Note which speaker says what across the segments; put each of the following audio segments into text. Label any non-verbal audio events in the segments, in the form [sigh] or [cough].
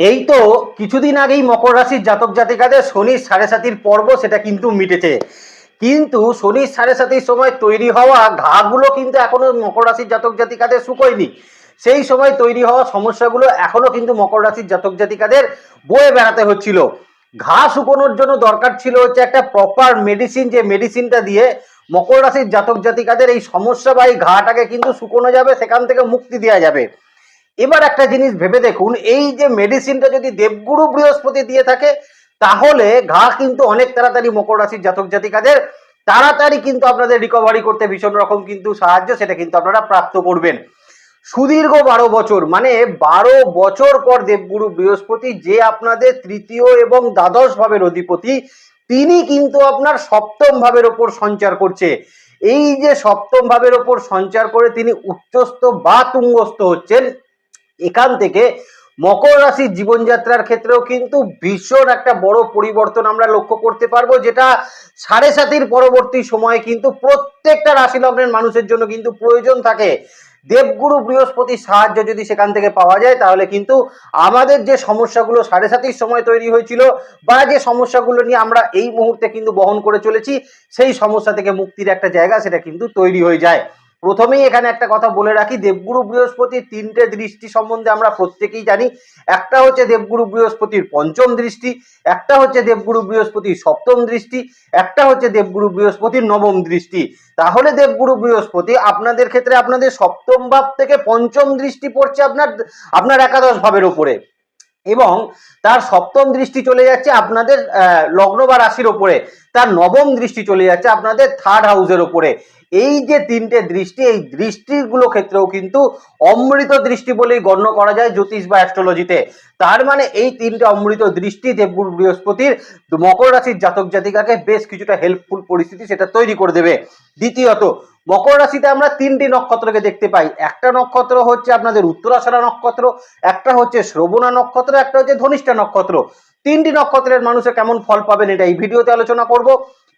Speaker 1: এই তো কিছুদিন আগেই মকর রাশির জাতক জাতিকাদের শনির সাড়ে সাতির পর্ব সেটা কিন্তু মিটেছে। কিন্তু শনির সাড়ে সাতির সময় তৈরি হওয়া ঘাগুলো কিন্তু এখনও মকর রাশির জাতক জাতিকাদের শুকোয়নি। সেই সময় তৈরি হওয়া সমস্যাগুলো এখনও কিন্তু মকর রাশির জাতক জাতিকাদের বয়ে বেড়াতে হচ্ছিল। ঘা শুকোনোর জন্য দরকার ছিল হচ্ছে একটা প্রপার মেডিসিন যে মেডিসিনটা দিয়ে মকর রাশির জাতক জাতিকাদের এই সমস্যা বা এই ঘাটাকে কিন্তু শুকোনো যাবে, সেখান থেকে মুক্তি দেওয়া যাবে। এবার একটা জিনিস ভেবে দেখুন, এই যে মেডিসিনটা যদি দেবগুরু বৃহস্পতি দিয়ে থাকে, তাহলে ঘা কিন্তু অনেক তাড়াতাড়ি মকর রাশির জাতক জাতিকাদের তাড়াতাড়ি কিন্তু আপনাদের রিকভারি করতে ভীষণ রকম কিন্তু সাহায্য, সেটা কিন্তু আপনারা প্রাপ্ত করবেন। সুদীর্ঘ বারো বছর মানে বারো বছর পর দেবগুরু বৃহস্পতি, যে আপনাদের তৃতীয় এবং দ্বাদশ ভাবের অধিপতি, তিনি কিন্তু আপনার সপ্তম ভাবের ওপর সঞ্চার করছে। এই যে সপ্তম ভাবের ওপর সঞ্চার করে তিনি উচ্চস্থ বা তুঙ্গস্থ হচ্ছেন এখান থেকে মকর রাশির জীবনযাত্রার ক্ষেত্রেও কিন্তু ভীষণ একটা বড় পরিবর্তন আমরা লক্ষ্য করতে পারব, যেটা সাড়ে সাতির পরবর্তী সময়ে কিন্তু প্রত্যেকটা রাশি লগ্নের মানুষের জন্য কিন্তু প্রয়োজন থাকে। দেবগুরু বৃহস্পতির সাহায্য যদি সেখান থেকে পাওয়া যায়, তাহলে কিন্তু আমাদের যে সমস্যাগুলো সাড়ে সাতির সময় তৈরি হয়েছিল বা যে সমস্যাগুলো নিয়ে আমরা এই মুহূর্তে কিন্তু বহন করে চলেছি, সেই সমস্যা থেকে মুক্তির একটা জায়গা সেটা কিন্তু তৈরি হয়ে যায়। প্রথমেই এখানে একটা কথা বলে রাখি, দেবগুরু বৃহস্পতির তিনটে দৃষ্টি সম্বন্ধে আমরা প্রত্যেকেই জানি। একটা হচ্ছে দেবগুরু বৃহস্পতির পঞ্চম দৃষ্টি, একটা হচ্ছে দেবগুরু বৃহস্পতির সপ্তম দৃষ্টি, একটা হচ্ছে দেবগুরু বৃহস্পতির নবম দৃষ্টি। তাহলে দেবগুরু বৃহস্পতি আপনাদের ক্ষেত্রে আপনাদের সপ্তম ভাব থেকে পঞ্চম দৃষ্টি পড়ছে আপনার আপনার একাদশ ভাবের উপরে। এবং তার সপ্তম দৃষ্টি চলে যাচ্ছে আপনাদের লগ্ন বা রাশির ওপরে। তার নবম দৃষ্টি চলে যাচ্ছে আপনাদের থার্ড হাউসের ওপরে। এই যে তিনটে দৃষ্টি, এই দৃষ্টিগুলো ক্ষেত্রেও কিন্তু অমৃত দৃষ্টি বলেই গণ্য করা যায় জ্যোতিষ বা অ্যাস্ট্রোলজিতে তার মানে এই তিনটে অমৃত দৃষ্টি দেবগুরু বৃহস্পতির মকর রাশির জাতক জাতিকাকে বেশ কিছুটা হেল্পফুল পরিস্থিতি সেটা তৈরি করে দেবে। দ্বিতীয়ত মকর রাশিতে আমরা তিনটি নক্ষত্রকে দেখতে পাই। একটা নক্ষত্র হচ্ছে আপনাদের উত্তরাষাঢ়া নক্ষত্র, একটা হচ্ছে শ্রবণা নক্ষত্র, একটা হচ্ছে ধনিষ্ঠা নক্ষত্র। তিনটি নক্ষত্রের মানুষে কেমন ফল পাবেন এটা এই ভিডিওতে আলোচনা করব।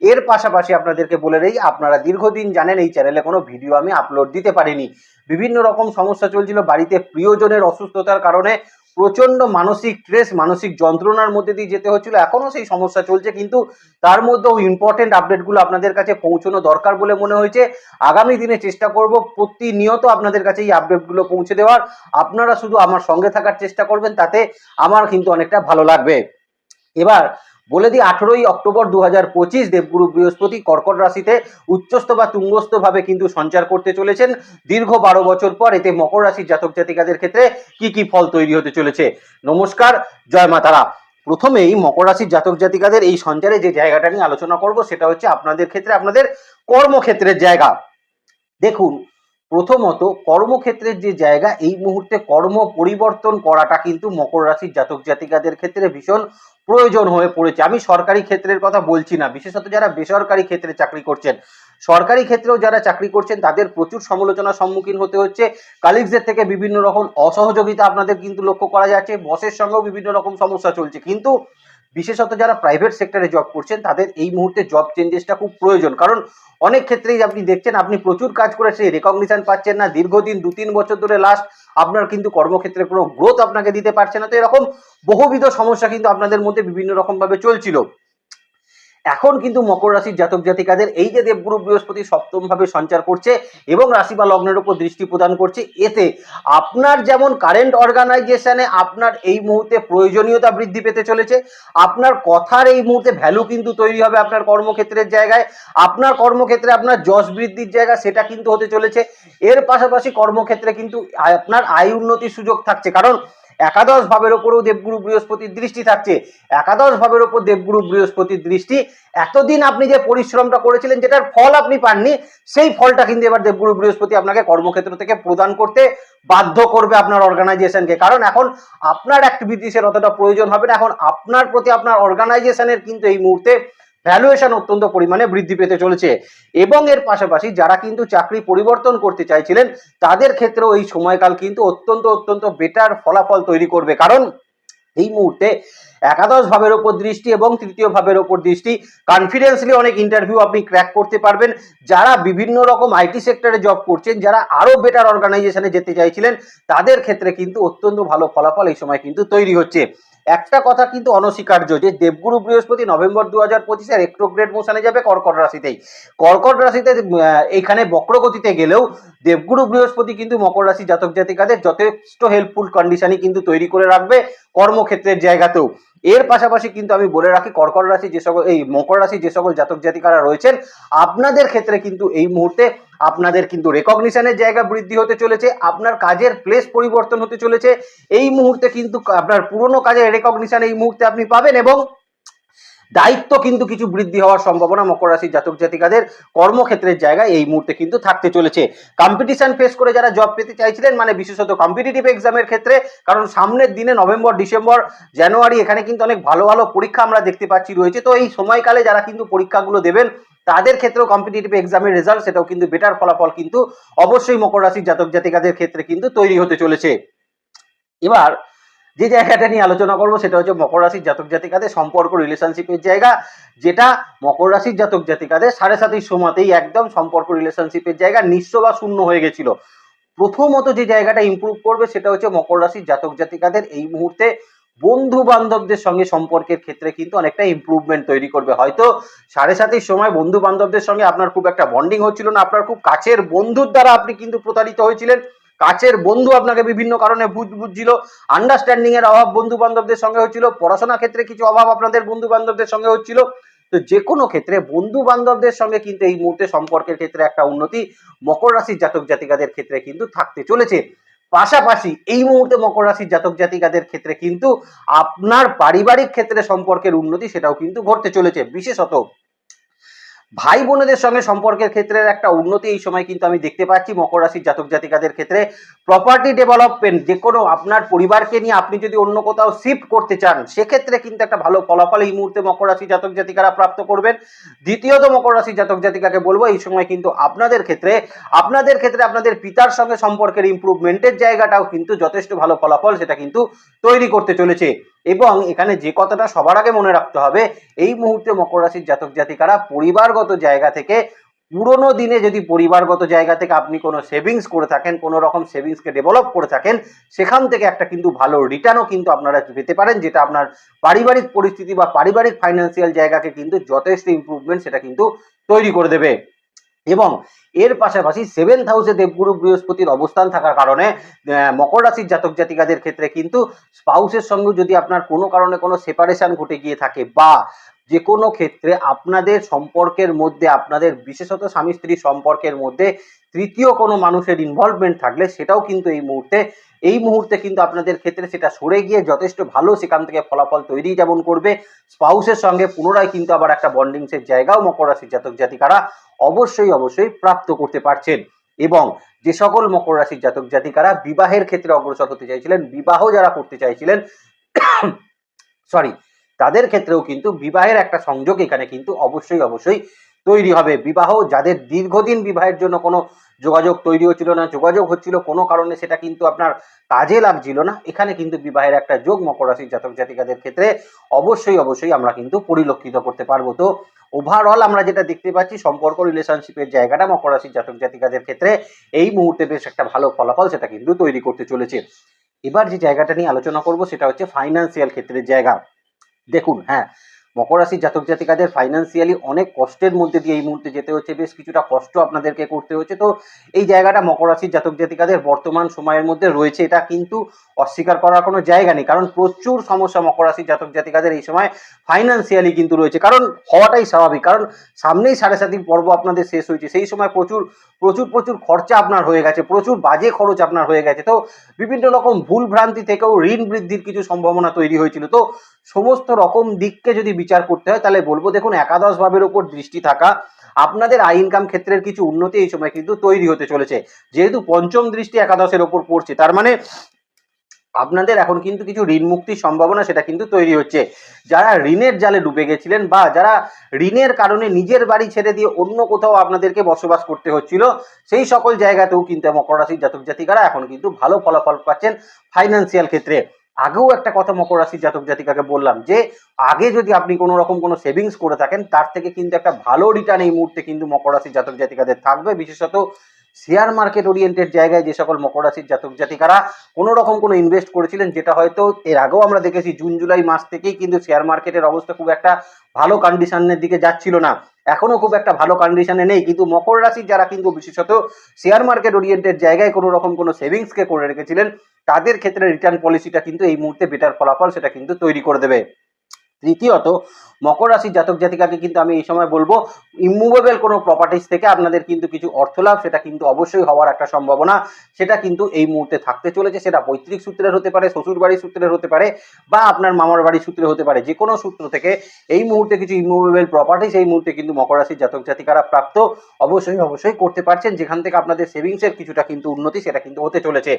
Speaker 1: এর পাশাপাশি আপনাদেরকে বলে রই আপনারা দীর্ঘদিন জানেন এই চ্যানেলে কোনো ভিডিও আমি আপলোড দিতে পারিনি। বিভিন্ন রকম সমস্যা চলছিল, বাড়িতে প্রিয়জনের অসুস্থতার কারণে প্রচণ্ড মানসিক স্ট্রেস মানসিক যন্ত্রণার মধ্যে দিয়ে যেতে হচ্ছিল। এখনও সেই সমস্যা চলছে, কিন্তু তার মধ্যেও ইম্পর্টেন্ট আপডেটগুলো আপনাদের কাছে পৌঁছানো দরকার বলে মনে হয়েছে। আগামী দিনে চেষ্টা করব প্রতিনিয়ত আপনাদের কাছে এই আপডেটগুলো পৌঁছে দেওয়ার। আপনারা শুধু আমার সঙ্গে থাকার চেষ্টা করবেন, তাতে আমার কিন্তু অনেকটা ভালো লাগবে। এবার বলে দিই, আঠেরোই অক্টোবর দু হাজার পঁচিশ দেবগুরু বৃহস্পতি কর্কট রাশিতে উচ্চস্থ বা তুঙ্গস্থ ভাবে কিন্তু সঞ্চার করতে চলেছেন। দীর্ঘ বারো বছর পর এতে মকর রাশির জাতক জাতিকাদের ক্ষেত্রে কি কি ফল তৈরি হতে চলেছে? নমস্কার, জয় মাতারা প্রথমেই মকর রাশির জাতক জাতিকাদের এই সঞ্চারে যে জায়গাটা নিয়ে আলোচনা করব সেটা হচ্ছে আপনাদের ক্ষেত্রে, আপনাদের কর্মক্ষেত্রের জায়গা। দেখুন প্রথমত কর্মক্ষেত্রের যে জায়গা, এই মুহূর্তে কর্ম পরিবর্তন করাটা কিন্তু মকর রাশির জাতক জাতিকাদের ক্ষেত্রে ভীষণ প্রয়োজন হয়ে পড়েছে। আমি সরকারি ক্ষেত্রের কথা বলছি না, বিশেষত যারা বেসরকারি ক্ষেত্রে চাকরি করছেন। সরকারি ক্ষেত্রেও যারা চাকরি করছেন, তাদের প্রচুর সমালোচনার সম্মুখীন হতে হচ্ছে। কালিগসদের থেকে বিভিন্ন রকম অসহযোগিতা আপনাদের কিন্তু লক্ষ্য করা যাচ্ছে। বসের সঙ্গেও বিভিন্ন রকম সমস্যা চলছে। কিন্তু বিশেষত যারা প্রাইভেট সেক্টরে জব করছেন, তাদের এই মুহূর্তে জব চেঞ্জেসটা খুব প্রয়োজন। কারণ অনেক ক্ষেত্রেই আপনি দেখছেন, আপনি প্রচুর কাজ করে সেই রেকগনিশন পাচ্ছেন না। দীর্ঘদিন দু তিন বছর ধরে লাস্ট আপনার কিন্তু কর্মক্ষেত্রে কোনো গ্রোথ আপনাকে দিতে পারছে না। তো এরকম বহুবিধ সমস্যা কিন্তু আপনাদের মধ্যে বিভিন্ন রকমভাবে চলছিল। এখন কিন্তু মকর রাশির জাতক জাতিকাদের এই যে দেবগুরু বৃহস্পতি সপ্তম ভাবে সঞ্চার করছে এবং রাশি বা লগ্নের উপর দৃষ্টি প্রদান করছে, এতে আপনার যেমন কারেন্ট অর্গানাইজেশনে আপনার এই মুহূর্তে প্রয়োজনীয়তা বৃদ্ধি পেতে চলেছে, আপনার কথার এই মুহূর্তে ভ্যালু কিন্তু তৈরি হবে আপনার কর্মক্ষেত্রের জায়গায়, আপনার কর্মক্ষেত্রে আপনার যশ বৃদ্ধির জায়গা সেটা কিন্তু হতে চলেছে, এর পাশাপাশি কর্মক্ষেত্রে কিন্তু আপনার আয় উন্নতির সুযোগ থাকছে, কারণ একাদশ ভাবের ওপরেও দেবগুরু বৃহস্পতির দৃষ্টি থাকছে। একাদশ ভাবের ওপর দেবগুরু বৃহস্পতির দৃষ্টি। এতদিন আপনি যে পরিশ্রমটা করেছিলেন, যেটার ফল আপনি পাননি, সেই ফলটা কিন্তু এবার দেবগুরু বৃহস্পতি আপনাকে কর্মক্ষেত্র থেকে প্রদান করতে বাধ্য করবে আপনার অর্গানাইজেশনকে। কারণ এখন আপনার অ্যাক্টিভিটিসের অতটা প্রয়োজন হবে না। এখন আপনার প্রতি আপনার অর্গানাইজেশনের কিন্তু এই মুহূর্তে ভ্যালুয়েশন অত্যন্ত পরিমাণে বৃদ্ধি পেতে চলেছে। এবং এর পাশাপাশি যারা কিন্তু চাকরি পরিবর্তন করতে চাইছিলেন, তাদের ক্ষেত্রেও এই সময়কাল কিন্তু অত্যন্ত অত্যন্ত বেটার ফলাফল তৈরি করবে। কারণ এই মুহূর্তে একাদশ ভাবের ওপর দৃষ্টি এবং তৃতীয় ভাবের ওপর দৃষ্টি কনফিডেন্সলি অনেক ইন্টারভিউ আপনি ক্র্যাক করতে পারবেন। যারা বিভিন্ন রকম আইটি সেক্টরে জব করছেন, যারা আরও বেটার অর্গানাইজেশনে যেতে চাইছিলেন, তাদের ক্ষেত্রে কিন্তু অত্যন্ত ভালো ফলাফল এই সময় কিন্তু তৈরি হচ্ছে। একটা কথা কিন্তু অনস্বীকার্য যে দেবগুরু বৃহস্পতি নভেম্বর দু হাজার পঁচিশে রেক্টোগ্রেড মোশনে যাবে কর্কট রাশিতেই। কর্কট রাশিতে এইখানে বক্রগতিতে গেলেও দেবগুরু বৃহস্পতি কিন্তু মকর রাশি জাতক জাতিকাদের যথেষ্ট হেল্পফুল কন্ডিশনই কিন্তু তৈরি করে রাখবে কর্মক্ষেত্রের জায়গাতেও। এর পাশাপাশি কিন্তু আমি বলে রাখি, কর্কট রাশি যে সকল, এই মকর রাশি যে সকল জাতক জাতিকারা রয়েছেন, আপনাদের ক্ষেত্রে কিন্তু এই মুহূর্তে আপনাদের কিন্তু রেকগনিশনের জায়গা বৃদ্ধি হতে চলেছে, আপনার কাজের প্লেস পরিবর্তন হতে চলেছে। এই মুহূর্তে কিন্তু আপনার পুরনো কাজের রেকগনিশন এই মুহূর্তে আপনি পাবেন এবং দায়িত্ব কিন্তু কিছু বৃদ্ধি হওয়ার সম্ভাবনা মকর রাশির জাতক জাতিকাদের কর্মক্ষেত্রের জায়গায় এই মুহূর্তে কিন্তু থাকতে চলেছে। কম্পিটিশন ফেস করে যারা জব পেতে চাইছিলেন মানে বিশেষত কম্পিটিটিভ এক্সামের ক্ষেত্রে, কারণ সামনের দিনে নভেম্বর, ডিসেম্বর, জানুয়ারি, এখানে কিন্তু অনেক ভালো ভালো পরীক্ষা আমরা দেখতে পাচ্ছি রয়েছে। তো এই সময়কালে যারা কিন্তু পরীক্ষাগুলো দেবেন, তাদের ক্ষেত্রেও কম্পিটিটিভ এক্সামের রেজাল্ট সেটাও কিন্তু বেটার ফলাফল কিন্তু অবশ্যই মকর রাশির জাতক জাতিকাদের ক্ষেত্রে কিন্তু তৈরি হতে চলেছে। এবার যে জায়গাটা নিয়ে আলোচনা করব সেটা হচ্ছে মকর রাশির জাতক জাতিকাদের সম্পর্ক রিলেশনশিপের জায়গা, যেটা মকর রাশির জাতক জাতিকাদের সাড়ে সাতের সময়তেই একদম সম্পর্ক রিলেশনশিপের জায়গা নিঃস্ব বা শূন্য হয়ে গেছিল। প্রথমত যে জায়গাটা ইমপ্রুভ করবে সেটা হচ্ছে মকর রাশির জাতক জাতিকাদের এই মুহূর্তে বন্ধু বান্ধবদের সঙ্গে সম্পর্কের ক্ষেত্রে কিন্তু অনেকটা ইমপ্রুভমেন্ট তৈরি করবে। হয়তো সাড়ে সাতের সময় বন্ধু বান্ধবদের সঙ্গে আপনার খুব একটা বন্ডিং হচ্ছিল না, আপনার খুব কাছের বন্ধুর দ্বারা আপনি কিন্তু প্রতারিত হয়েছিলেন। কাছের বন্ধু আপনাকে বিভিন্ন কারণে বুঝ বুঝছিল আন্ডারস্ট্যান্ডিং এর অভাব বন্ধু বান্ধবদের সঙ্গে হচ্ছিল পড়াশোনা ক্ষেত্রে কিছু অভাব আপনাদের বন্ধু বান্ধবদের সঙ্গে হচ্ছিল। তো যে কোনো ক্ষেত্রে বন্ধু বান্ধবদের সঙ্গে কিন্তু এই মুহূর্তে সম্পর্কের ক্ষেত্রে একটা উন্নতি মকর রাশির জাতক জাতিকাদের ক্ষেত্রে কিন্তু থাকতে চলেছে। পাশাপাশি এই মুহূর্তে মকর রাশির জাতক জাতিকাদের ক্ষেত্রে কিন্তু আপনার পারিবারিক ক্ষেত্রে সম্পর্কের উন্নতি সেটাও কিন্তু ঘটতে চলেছে, বিশেষত ভাই বোনেদের সঙ্গে সম্পর্কের ক্ষেত্রে একটা উন্নতি এই সময় কিন্তু আমি দেখতে পাচ্ছি। মকর রাশির জাতক জাতিকাদের ক্ষেত্রে প্রপার্টি ডেভেলপমেন্ট যে কোনো আপনার পরিবারকে নিয়ে আপনি যদি অন্য কোথাও শিফট করতে চান, সেক্ষেত্রে কিন্তু একটা ভালো ফলাফল এই মুহূর্তে মকর রাশি জাতক জাতিকারা প্রাপ্ত করবেন। দ্বিতীয়ত মকর রাশি জাতক জাতিকাকে বলব, এই সময় কিন্তু আপনাদের ক্ষেত্রে আপনাদের ক্ষেত্রে আপনাদের পিতার সঙ্গে সম্পর্কের ইমপ্রুভমেন্টের জায়গাটাও কিন্তু যথেষ্ট ভালো ফলাফল সেটা কিন্তু তৈরি করতে চলেছে। এবং এখানে যে কথাটা সবার আগে মনে রাখতে হবে, এই মুহূর্তে মকর রাশির জাতক জাতিকারা পরিবারগত জায়গা থেকে, পুরোনো দিনে যদি পরিবারগত জায়গা থেকে আপনি কোনো সেভিংস করে থাকেন, কোনো রকম সেভিংসকে ডেভেলপ করে থাকেন, সেখান থেকে একটা কিন্তু ভালো রিটার্নও কিন্তু আপনারা পেতে পারেন, যেটা আপনার পারিবারিক পরিস্থিতি বা পারিবারিক ফাইন্যান্সিয়াল জায়গাকে কিন্তু যথেষ্ট ইমপ্রুভমেন্ট সেটা কিন্তু তৈরি করে দেবে। এবং এর পাশাপাশি সেভেন্থ হাউসে দেবগুরু বৃহস্পতির অবস্থান থাকার কারণে মকর রাশির জাতক জাতিকাদের ক্ষেত্রে কিন্তু স্পাউসের সঙ্গে যদি আপনার কোনো কারণে কোনো সেপারেশন ঘটে গিয়ে থাকে বা যে কোনো ক্ষেত্রে আপনাদের সম্পর্কের মধ্যে, আপনাদের বিশেষত স্বামী স্ত্রী সম্পর্কের মধ্যে তৃতীয় কোনো মানুষের ইনভলভমেন্ট থাকলে সেটাও কিন্তু এই মুহূর্তে এই মুহূর্তে কিন্তু আপনাদের ক্ষেত্রে সেটা সরে গিয়ে যথেষ্ট ভালো সেখান থেকে ফলাফল তৈরি যেমন করবে। স্পাউসের সঙ্গে পুনরায় কিন্তু আবার একটা বন্ডিংসের জায়গাও মকর রাশির জাতক জাতিকারা অবশ্যই অবশ্যই প্রাপ্ত করতে পারছেন। এবং যে সকল মকর রাশির জাতক জাতিকারা বিবাহের ক্ষেত্রে অগ্রসর হতে চাইছিলেন, বিবাহ যারা করতে চাইছিলেন [coughs] সরি তাদের ক্ষেত্রেও কিন্তু বিবাহের একটা সংযোগ এখানে কিন্তু অবশ্যই অবশ্যই তৈরি হবে। বিবাহ যাদের দীর্ঘদিন বিবাহের জন্য কোনো যোগাযোগ তৈরি হচ্ছিল না, যোগাযোগ হচ্ছিল, কোনো কারণে সেটা কিন্তু আপনার কাজে লাগছিল না। এখানে কিন্তু বিবাহের একটা যোগ মকর রাশির জাতক জাতিকাদের ক্ষেত্রে অবশ্যই অবশ্যই আমরা কিন্তু পরিলক্ষিত করতে পারব। তো ওভারঅল আমরা যেটা দেখতে পাচ্ছি, সম্পর্ক রিলেশনশিপের জায়গাটা মকর রাশির জাতক জাতিকাদের ক্ষেত্রে এই মুহূর্তে বেশ একটা ভালো ফলাফল সেটা কিন্তু তৈরি করতে চলেছে। এবার যে জায়গাটা নিয়ে আলোচনা করব সেটা হচ্ছে ফাইন্যান্সিয়াল ক্ষেত্রের জায়গা। দেখুন হ্যাঁ মকর রাশির জাতক জাতিকাদের ফাইন্যান্সিয়ালি অনেক কষ্টের মধ্যে দিয়ে এই মুহূর্তে যেতে হচ্ছে, বেশ কিছুটা কষ্ট আপনাদেরকে করতে হচ্ছে। তো এই জায়গাটা মকর রাশির জাতক জাতিকাদের বর্তমান সময়ের মধ্যে রয়েছে, এটা কিন্তু অস্বীকার করার কোনো জায়গা নেই। কারণ প্রচুর সমস্যা মকর রাশির জাতক জাতিকাদের এই সময় ফাইন্যান্সিয়ালি কিন্তু রয়েছে। কারণ হওয়াটাই স্বাভাবিক, কারণ সামনেই সাড়ে সাতির পর্ব আপনাদের শেষ হয়েছে, সেই সময় প্রচুর প্রচুর প্রচুর খরচা আপনার হয়ে গেছে, প্রচুর বাজে খরচ আপনার হয়ে গেছে। তো বিভিন্ন রকম ভুল ভ্রান্তি থেকেও ঋণ বৃদ্ধির কিছু সম্ভাবনা তৈরি হয়েছিল। তো সমস্ত রকম দিককে যদি বিচার করতে হয়, তাহলে বলব দেখুন একাদশ ভাবের ওপর দৃষ্টি থাকা, আপনাদের আই ইনকাম ক্ষেত্রের কিছু উন্নতি এই সময় কিন্তু তৈরি হতে চলেছে। যেহেতু পঞ্চম দৃষ্টি একাদশের ওপর পড়ছে, তার মানে আপনাদের এখন কিন্তু কিছু ঋণ মুক্তির সম্ভাবনা সেটা কিন্তু তৈরি হচ্ছে। যারা ঋণের জালে ডুবে গেছিলেন বা যারা ঋণের কারণে নিজের বাড়ি ছেড়ে দিয়ে অন্য কোথাও আপনাদেরকে বসবাস করতে হচ্ছিল, সেই সকল জায়গাতেও কিন্তু মকর রাশির জাতক জাতিকারা এখন কিন্তু ভালো ফলাফল পাচ্ছেন ফাইন্যান্সিয়াল ক্ষেত্রে। আগেও একটা কথা মকর রাশির জাতক জাতিকাকে বললাম যে, আগে যদি আপনি কোনো রকম কোনো সেভিংস করে থাকেন, তার থেকে কিন্তু একটা ভালো রিটার্ন এই মুহূর্তে কিন্তু মকর রাশির জাতক জাতিকাদের থাকবে। বিশেষত শেয়ার মার্কেট ওরিয়েন্টেড জায়গায় যে সকল মকর রাশির জাতক জাতিকারা কোনো রকম কোনো ইনভেস্ট করেছিলেন, যেটা হয়তো এর আগেও আমরা দেখেছি, জুন, জুলাই মাস থেকেই কিন্তু শেয়ার মার্কেটের অবস্থা খুব একটা ভালো কন্ডিশনের দিকে যাচ্ছিল না। এখনও খুব একটা ভালো কন্ডিশনে নেই, কিন্তু মকর রাশির যারা কিন্তু বিশেষত শেয়ার মার্কেট ওরিয়েন্টেড জায়গায় কোনো রকম কোনো সেভিংসকে করে রেখেছিলেন, তাদের ক্ষেত্রে রিটার্ন পলিসিটা কিন্তু এই মুহূর্তে বেটার ফলাফল সেটা কিন্তু তৈরি করে দেবে। তৃতীয়ত, মকর রাশির জাতক জাতিকাকে কিন্তু আমি এই সময় বলব ইমুভেবল কোনো প্রপার্টিস থেকে আপনাদের কিন্তু কিছু অর্থ লাভ, সেটা কিন্তু অবশ্যই হওয়ার একটা সম্ভাবনা। সেটা কিন্তু এই মুহূর্তে থাকতে চলেছে। সেটা পৈতৃক সূত্রের হতে পারে, শ্বশুর বাড়ির সূত্রের হতে পারে, বা আপনার মামার বাড়ির সূত্রে হতে পারে। যে কোনো সূত্র থেকে এই মুহূর্তে কিছু ইমুভেবল প্রপার্টিস এই মুহূর্তে কিন্তু মকর রাশির জাতক জাতিকারা প্রাপ্ত, অবশ্যই অবশ্যই করতে পারছেন। যেখান থেকে আপনাদের সেভিংসের কিছুটা কিন্তু উন্নতি, সেটা কিন্তু হতে চলেছে।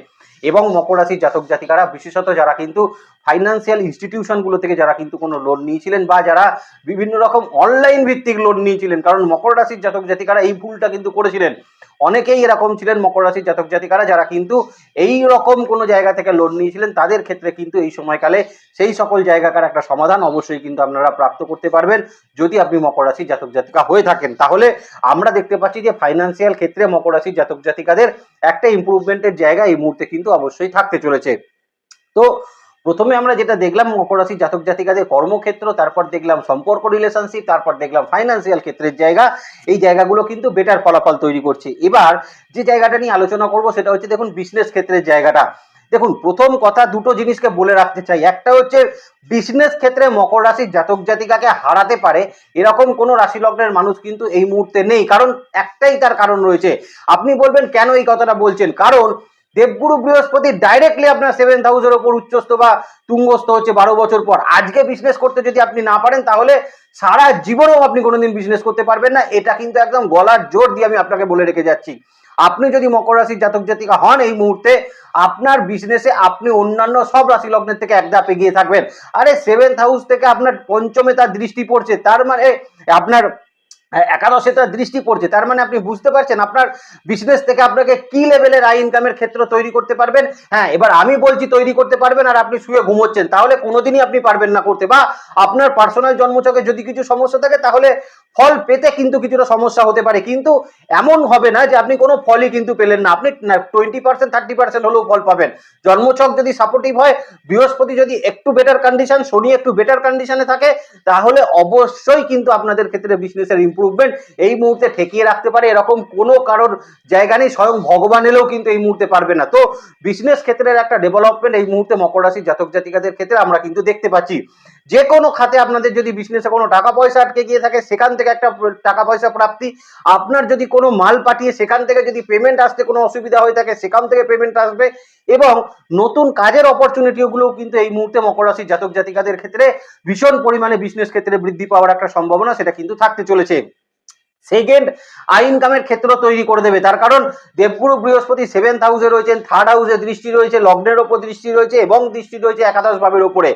Speaker 1: এবং মকর রাশির জাতক জাতিকারা, বিশেষত যারা কিন্তু ফাইন্যান্সিয়াল ইনস্টিটিউশনগুলো থেকে যারা কিন্তু কোনো লোন নিয়েছিলেন, বা যারা বিভিন্ন রকম অনলাইন ভিত্তিক লোন নিয়েছিলেন কারণ মকর রাশির জাতক জাতিকারা এই ভুলটা কিন্তু করেছিলেন। অনেকেই এরকম ছিলেন মকর রাশির জাতক জাতিকারা যারা কিন্তু এই রকম কোনো জায়গা থেকে লোন নিয়েছিলেন, তাদের ক্ষেত্রে কিন্তু এই সময়কালে সেই সকল জায়গাকার একটা সমাধান অবশ্যই কিন্তু আপনারা প্রাপ্ত করতে পারবেন যদি আপনি মকর রাশির জাতক জাতিকা হয়ে থাকেন। তাহলে আমরা দেখতে পাচ্ছি যে ফাইন্যান্সিয়াল ক্ষেত্রে মকর রাশির জাতক জাতিকাদের একটা ইম্প্রুভমেন্টের জায়গা এই মুহূর্তে কিন্তু অবশ্যই থাকতে চলেছে। তো প্রথমে আমরা যেটা দেখলাম মকর রাশির জাতক জাতিকাদের কর্মক্ষেত্র, তারপর দেখলাম সম্পর্ক রিলেশনশিপ তারপর দেখলাম ফাইন্যান্সিয়াল ক্ষেত্রের জায়গা। এই জায়গাগুলো কিন্তু বেটার ফলাফল তৈরি করছে। এবার যে জায়গাটা নিয়ে আলোচনা করব সেটা হচ্ছে দেখুন বিজনেস ক্ষেত্রের জায়গাটা। দেখুন, প্রথম কথা দুটো জিনিসকে বলে রাখতে চাই। একটা হচ্ছে বিজনেস ক্ষেত্রে মকর রাশির জাতক জাতিকাকে হারাতে পারে, এরকম কোনো রাশি লগ্নের মানুষ কিন্তু এই মুহূর্তে নেই। কারণ একটাই তার কারণ রয়েছে। আপনি বলবেন, কেন এই কথাটা বলছেন? কারণ দেবগুরু বৃহস্পতি ডাইরেক্টলি আপনার সেভেন হাউসের ওপর উচ্চস্থ বা তুঙ্গস্থ হচ্ছে বারো বছর পর। আজকে বিজনেস করতে যদি আপনি না পারেন, তাহলে সারা জীবনেও আপনি কোনোদিন বিজনেস করতে পারবেন না। এটা কিন্তু একদম গলার জোর দিয়ে আমি আপনাকে বলে রেখে যাচ্ছি। আপনি যদি মকর রাশির জাতক জাতিকা হন এই মুহূর্তে, আপনার বিজনেসে আপনি অন্যান্য সব রাশি লগ্নের থেকে এক ধাপ এগিয়ে থাকবেন। আরে সেভেন্থ হাউস থেকে আপনার পঞ্চমে তার দৃষ্টি পড়ছে, তার মানে আপনার একাদশে তার দৃষ্টি পড়ছে। তার মানে আপনি বুঝতে পারছেন, আপনার বিজনেস থেকে আপনাকে কি লেভেলের আয় ইনকামের ক্ষেত্র তৈরি করতে পারবেন? হ্যাঁ এবার আমি বলছি তৈরি করতে পারবেন আর আপনি শুয়ে ঘুমোচ্ছেন, তাহলে কোনোদিনই আপনি পারবেন না করতে। বা আপনার পার্সোনাল জন্মচকে যদি কিছু সমস্যা থাকে, তাহলে ফল পেতে কিন্তু কিছুটা সমস্যা হতে পারে। কিন্তু এমন হবে না যে আপনি কোনো ফলই কিন্তু পেলেন না। আপনি টোয়েন্টি পার্সেন্ট থার্টি পার্সেন্ট হলেও ফল পাবেন। জন্মছক যদি সাপোর্টিভ হয়, বৃহস্পতি যদি একটু বেটার কন্ডিশন শনি একটু বেটার কন্ডিশনে থাকে, তাহলে অবশ্যই কিন্তু আপনাদের ক্ষেত্রে বিজনেসের ইম্প্রুভমেন্ট এই মুহূর্তে ঠেকিয়ে রাখতে পারে। এরকম কোনো কারোর জায়গা নেই, স্বয়ং ভগবান এলেও কিন্তু এই মুহূর্তে পারবে না। তো বিজনেস ক্ষেত্রের একটা ডেভেলপমেন্ট এই মুহূর্তে মকর রাশির জাতক জাতিকাদের ক্ষেত্রে আমরা কিন্তু দেখতে পাচ্ছি। যে কোনো খাতে আপনাদের যদি বিজনেসে কোনো টাকা পয়সা আটকে গিয়ে থাকে, সেখান থেকে একটা টাকা পয়সা প্রাপ্তি। আপনার যদি কোনো মাল পাঠিয়ে সেখান থেকে যদি পেমেন্ট আসতে কোনো অসুবিধা হয়ে থাকে, সেখান থেকে পেমেন্ট আসবে এবং নতুন কাজের অপরচুনিটিগুলোও কিন্তু এই মুহূর্তে মকর রাশির জাতক জাতিকাদের ক্ষেত্রে ভীষণ পরিমাণে বিজনেস ক্ষেত্রে বৃদ্ধি পাওয়ার একটা সম্ভাবনা সেটা কিন্তু থাকতে চলেছে। সেকেন্ড আই ইনকামের ক্ষেত্র তৈরি করে দেবে। তার কারণ দেবগুরু বৃহস্পতি সেভেন্থ হাউসে রয়েছেন থার্ড হাউসে দৃষ্টি রয়েছে, লগ্নের ওপর দৃষ্টি রয়েছে এবং দৃষ্টি রয়েছে একাদশ ভাবের ওপরে।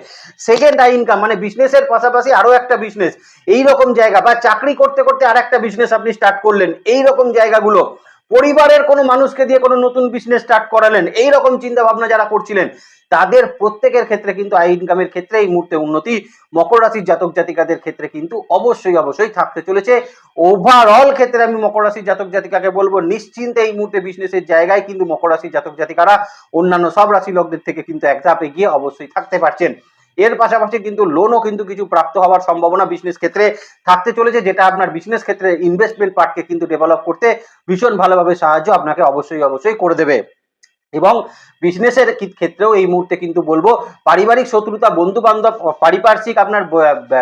Speaker 1: সেকেন্ড আই ইনকাম মানে বিজনেসের পাশাপাশি আরও একটা বিজনেস এই রকম জায়গা বা চাকরি করতে করতে আর একটা বিজনেস আপনি স্টার্ট করলেন। এই রকম জায়গাগুলো পরিবারের কোনো মানুষকে দিয়ে কোনো নতুন বিজনেস স্টার্ট করালেন, এই রকম চিন্তা ভাবনা যারা করছিলেন, তাদের প্রত্যেকের ক্ষেত্রে কিন্তু আই ইনকামের ক্ষেত্রে এই মুহূর্তে উন্নতি, মকর রাশির জাতক জাতিকাদের ক্ষেত্রে কিন্তু অবশ্যই অবশ্যই থাকতে চলেছে। ওভারঅল ক্ষেত্রে আমি মকর রাশির জাতক জাতিকাকে বলব, নিশ্চিন্তে এই মুহূর্তে বিজনেসের জায়গায় কিন্তু মকর রাশির জাতক জাতিকারা, অন্যান্য সব রাশি লোকদের থেকে কিন্তু এক ধাপে গিয়ে অবশ্যই থাকতে পারছেন। এর পাশাপাশি কিন্তু লোনও কিন্তু কিছু প্রাপ্ত হওয়ার সম্ভাবনা বিজনেস ক্ষেত্রে থাকতে চলেছে, যেটা আপনার বিজনেস ক্ষেত্রে ইনভেস্টমেন্ট পার্টকে কিন্তু ডেভেলপ করতে ভীষণ ভালোভাবে সাহায্য আপনাকে অবশ্যই অবশ্যই করে দেবে। এবং বিজনেসের ক্ষেত্রেও এই মুহূর্তে কিন্তু বলব, পারিবারিক শত্রুতা বন্ধু বান্ধব পারিপার্শ্বিক আপনার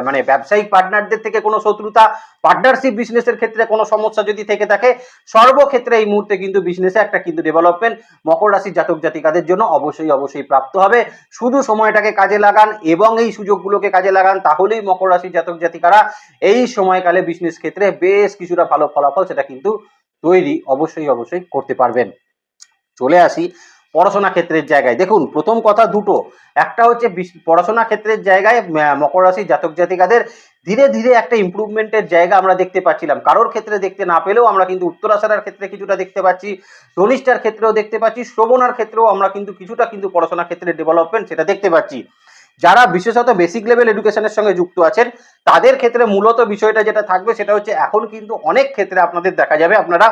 Speaker 1: মানে ব্যবসায়িক পার্টনারদের থেকে কোনো শত্রুতা পার্টনারশিপ বিজনেসের ক্ষেত্রে কোনো সমস্যা যদি থেকে থাকে, সর্বক্ষেত্রে এই মুহূর্তে কিন্তু বিজনেসে একটা কিন্তু ডেভেলপমেন্ট মকর রাশির জাতক জাতিকাদের জন্য অবশ্যই অবশ্যই প্রাপ্ত হবে। শুধু সময়টাকে কাজে লাগান এবং এই সুযোগগুলোকে কাজে লাগান, তাহলেই মকর রাশির জাতক জাতিকারা এই সময়কালে বিজনেস ক্ষেত্রে বেশ কিছুটা ভালো ফলাফল সেটা কিন্তু তৈরি, অবশ্যই অবশ্যই করতে পারবেন। চলে আসি পড়াশোনা ক্ষেত্রের জায়গায়। দেখুন, প্রথম কথা দুটো। একটা হচ্ছে পড়াশোনা ক্ষেত্রের জায়গায় মকর রাশির জাতক জাতিকাদের ধীরে ধীরে একটা ইমপ্রুভমেন্টের জায়গা আমরা দেখতে পাচ্ছিলাম। কারোর ক্ষেত্রে দেখতে না পেলেও আমরা কিন্তু উত্তরাশারার ক্ষেত্রে কিছুটা দেখতে পাচ্ছি, ধনিষ্ঠার ক্ষেত্রেও দেখতে পাচ্ছি, শ্রবণার ক্ষেত্রেও আমরা কিন্তু কিছুটা কিন্তু পড়াশোনা ক্ষেত্রে ডেভেলপমেন্ট সেটা দেখতে পাচ্ছি। যারা বিশেষত বেসিক লেভেল এডুকেশনের সঙ্গে যুক্ত আছেন, তাদের ক্ষেত্রে মূলত বিষয়টা যেটা থাকবে সেটা হচ্ছে এখন কিন্তু অনেক ক্ষেত্রে আপনাদের দেখা যাবে, আপনারা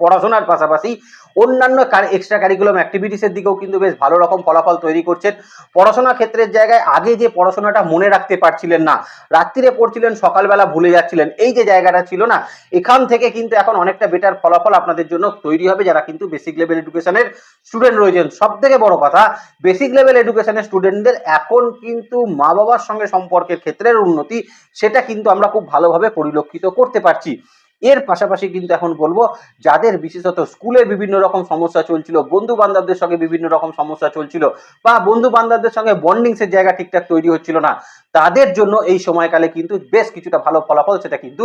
Speaker 1: পড়াশোনার পাশাপাশি অন্যান্য এক্সট্রা কারিকুলাম অ্যাক্টিভিটিসের দিকেও কিন্তু বেশ ভালো রকম ফলাফল তৈরি করছেন। পড়াশোনা ক্ষেত্রের জায়গায় আগে যে পড়াশোনাটা মনে রাখতে পারছিলেন না, রাত্রিরে পড়ছিলেন, সকালবেলা ভুলে যাচ্ছিলেন, এই যে জায়গাটা ছিল না, এখান থেকে কিন্তু এখন অনেকটা বেটার ফলাফল আপনাদের জন্য তৈরি হবে যারা কিন্তু বেসিক লেভেল এডুকেশনের স্টুডেন্ট রয়েছেন। সব থেকে বড় কথা বেসিক লেভেল এডুকেশনের স্টুডেন্টদের এখন কিন্তু মা বাবার সঙ্গে সম্পর্কের ক্ষেত্রের উন্নতি, সেটা কিন্তু আমরা খুব ভালোভাবে পরিলক্ষিত করতে পারছি। এর পাশাপাশি কিন্তু এখন বলব, যাদের বিশেষত স্কুলে বিভিন্ন রকম সমস্যা চলছিল, বন্ধু বান্ধবদের সঙ্গে বিভিন্ন রকম সমস্যা চলছিল, বা বন্ধু বান্ধবদের সঙ্গে বন্ডিংসের জায়গা ঠিকঠাক তৈরি হচ্ছিল না, তাদের জন্য এই সময়কালে কিন্তু বেশ কিছুটা ভালো ফলাফল সেটা কিন্তু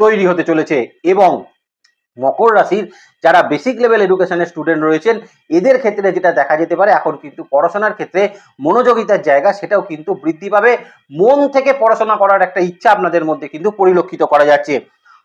Speaker 1: তৈরি হতে চলেছে। এবং মকর রাশির যারা বেসিক লেভেল এডুকেশনের স্টুডেন্ট রয়েছেন, এদের ক্ষেত্রে যেটা দেখা যেতে পারে, এখন কিন্তু পড়াশোনার ক্ষেত্রে মনোযোগিতার জায়গা সেটাও কিন্তু বৃদ্ধি পাবে। মন থেকে পড়াশোনা করার একটা ইচ্ছা আপনাদের মধ্যে কিন্তু পরিলক্ষিত করা যাচ্ছে।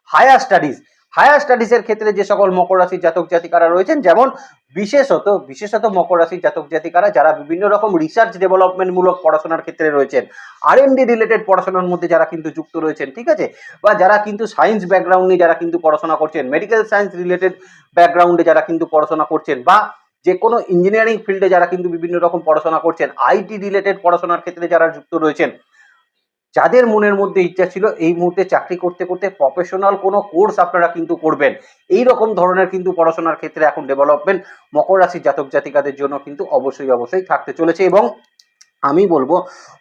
Speaker 1: হায়ার স্টাডিজ হায়ার স্টাডিজের ক্ষেত্রে যে সকল মকর রাশির জাতক জাতিকারা রয়েছেন, যেমন বিশেষত বিশেষত মকর রাশির জাতক জাতিকারা যারা বিভিন্ন রকম রিসার্চ ডেভেলপমেন্ট মূলক পড়াশোনার ক্ষেত্রে রয়েছেন আর ডি রিলেটেড পড়াশোনার মধ্যে যারা কিন্তু যুক্ত রয়েছেন, ঠিক আছে? বা যারা কিন্তু সায়েন্স ব্যাকগ্রাউন্ড যারা কিন্তু পড়াশোনা করছেন মেডিকেল সায়েন্স রিলেটেড ব্যাকগ্রাউন্ডে যারা কিন্তু পড়াশোনা করছেন, বা যে কোনো ইঞ্জিনিয়ারিং ফিল্ডে যারা কিন্তু বিভিন্ন রকম পড়াশোনা করছেন আইটি রিলেটেড পড়াশোনার ক্ষেত্রে যারা যুক্ত রয়েছেন যাদের মনের মধ্যে ইচ্ছা ছিল, এই মুহূর্তে চাকরি করতে করতে প্রফেশনাল কোনো কোর্স আপনারা কিন্তু করবেন। এই রকম ধরনের কিন্তু পড়াশোনার ক্ষেত্রে এখন ডেভেলপমেন্ট মকর রাশির জাতক জাতিকাদের জন্য কিন্তু অবশ্যই অবশ্যই থাকতে চলেছে এবং আমি বলব,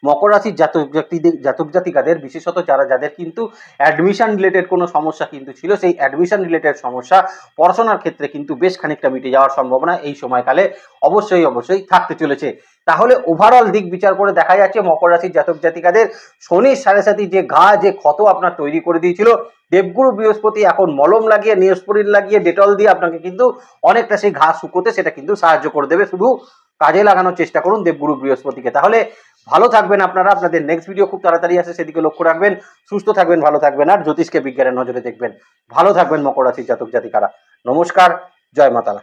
Speaker 1: মকর রাশির জাতক জাতিদের, জাতক জাতিকাদের বিশেষত যারা, যাদের কিন্তু অ্যাডমিশন রিলেটেড কোনো সমস্যা কিন্তু ছিল, সেই অ্যাডমিশন রিলেটেড সমস্যা পড়াশোনার ক্ষেত্রে কিন্তু বেশ খানিকটা মিটে যাওয়ার সম্ভাবনা এই সময়কালে অবশ্যই অবশ্যই থাকতে চলেছে। তাহলে ওভারঅল দিক বিচার করে দেখা যাচ্ছে মকর রাশির জাতক জাতিকাদের শনির সাড়ে সাথে যে ঘা, যে ক্ষত আপনার তৈরি করে দিয়েছিল। দেবগুরু বৃহস্পতি এখন মলম লাগিয়ে নিয়স্পরিন লাগিয়ে, ডেটল দিয়ে আপনাকে কিন্তু অনেকটা সেই ঘা শুকোতে সেটা কিন্তু সাহায্য করে দেবে। শুধু কাজে লাগানোর চেষ্টা করুন দেবগুরু বৃহস্পতিকে। তাহলে ভালো থাকবেন আপনারা। আপনাদের নেক্সট ভিডিও খুব তাড়াতাড়ি আসে, সেদিকে লক্ষ্য রাখবেন। সুস্থ থাকবেন, ভালো থাকবেন আর জ্যোতিষকে বিজ্ঞানের নজরে দেখবেন। ভালো থাকবেন মকর রাশির জাতক জাতিকারা। নমস্কার, জয় মাতালা